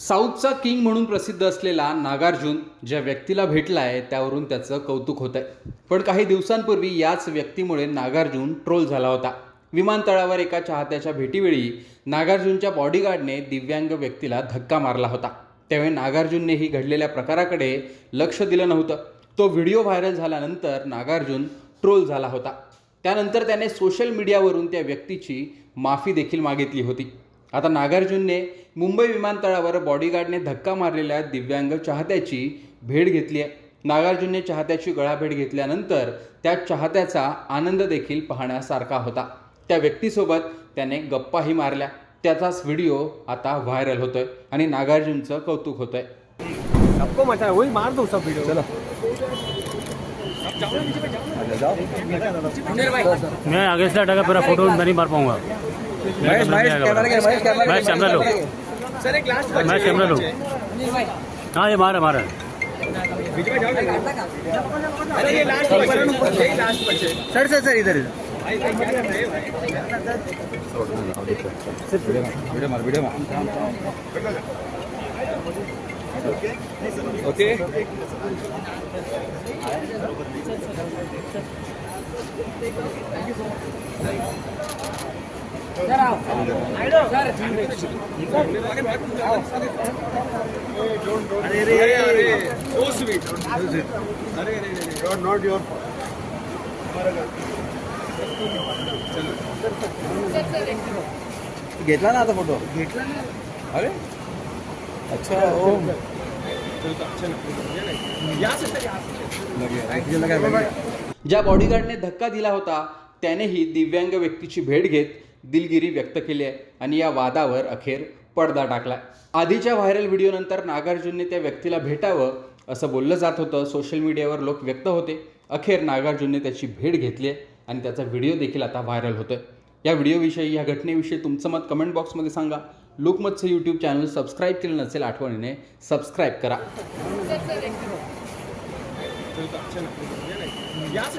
साऊथचा king म्हणून प्रसिद्ध असलेला नागार्जुन ज्या व्यक्तीला भेटला आहे त्यावरून त्याचं कौतुक होत आहे पण काही दिवसांपूर्वी याच व्यक्तीमुळे नागार्जुन ट्रोल झाला होता. विमानतळावर एका चाहत्याच्या भेटीवेळी नागार्जुनच्या बॉडीगार्डने दिव्यांग व्यक्तीला धक्का मारला होता. त्यावेळी नागार्जुननेही घडलेल्या प्रकाराकडे लक्ष दिलं नव्हतं. तो व्हिडिओ व्हायरल झाल्यानंतर नागार्जुन ट्रोल झाला होता. त्यानंतर त्याने सोशल मीडियावरून त्या व्यक्तीची माफी देखील मागितली होती. आता नागार्जुनने मुंबई विमानतळावर बॉडीगार्डने धक्का मारलेल्या दिव्यांग चाहत्याची भेट घेतली आहे. नागार्जुनने चाहत्याची गळाभेट घेतल्यानंतर त्या चाहत्याचा आनंद देखील पाहण्यासारखा होता. त्या व्यक्तीसोबत त्याने गप्पाही मारल्या. त्याचाच व्हिडिओ आता व्हायरल होतोय आणि नागार्जुनचं कौतुक होतंय. सबको मचा है वही मार दो सब वीडियो चलो। मैं आगे से हटा पूरा फोटो नहीं मार पाऊंगा। महेश महेश कैमरा के महेश कैमरा महेश कैमरा लो सर एक लास्ट महेश कैमरा लो हाँ ये मारा मारा। अरे ये लास्ट बचे ये लास्ट बचे सर सर सर इधर। वीडियो मार वीडियो मार ओके अरे अरे अरे सो स्वीट अरे अरे अरे नॉट घेतला ना आता फोटो घेतला अरे अच्छा हो. ओ ज्या बॉडीगार्डने धक्का दिला होता त्यानेही दिव्यांग व्यक्तीची भेट घेत दिलगिरी व्यक्त केली आहे आणि या वादावर अखेर पडदा टाकला आधीच्या व्हायरल व्हिडिओनंतर नागार्जुनने त्या व्यक्तीला भेटावं असं बोललं जात होतं. सोशल मीडियावर लोक व्यक्त होते. अखेर नागार्जुनने त्याची भेट घेतली आहे आणि त्याचा व्हिडिओ देखील आता व्हायरल होतोय. या व्हिडिओविषयी या घटनेविषयी तुमचं मत कमेंट बॉक्समध्ये सांगा. लोकमतचं यूट्यूब चॅनल सबस्क्राईब केलं नसेल आठवणीने सबस्क्राईब करा. यहाँ से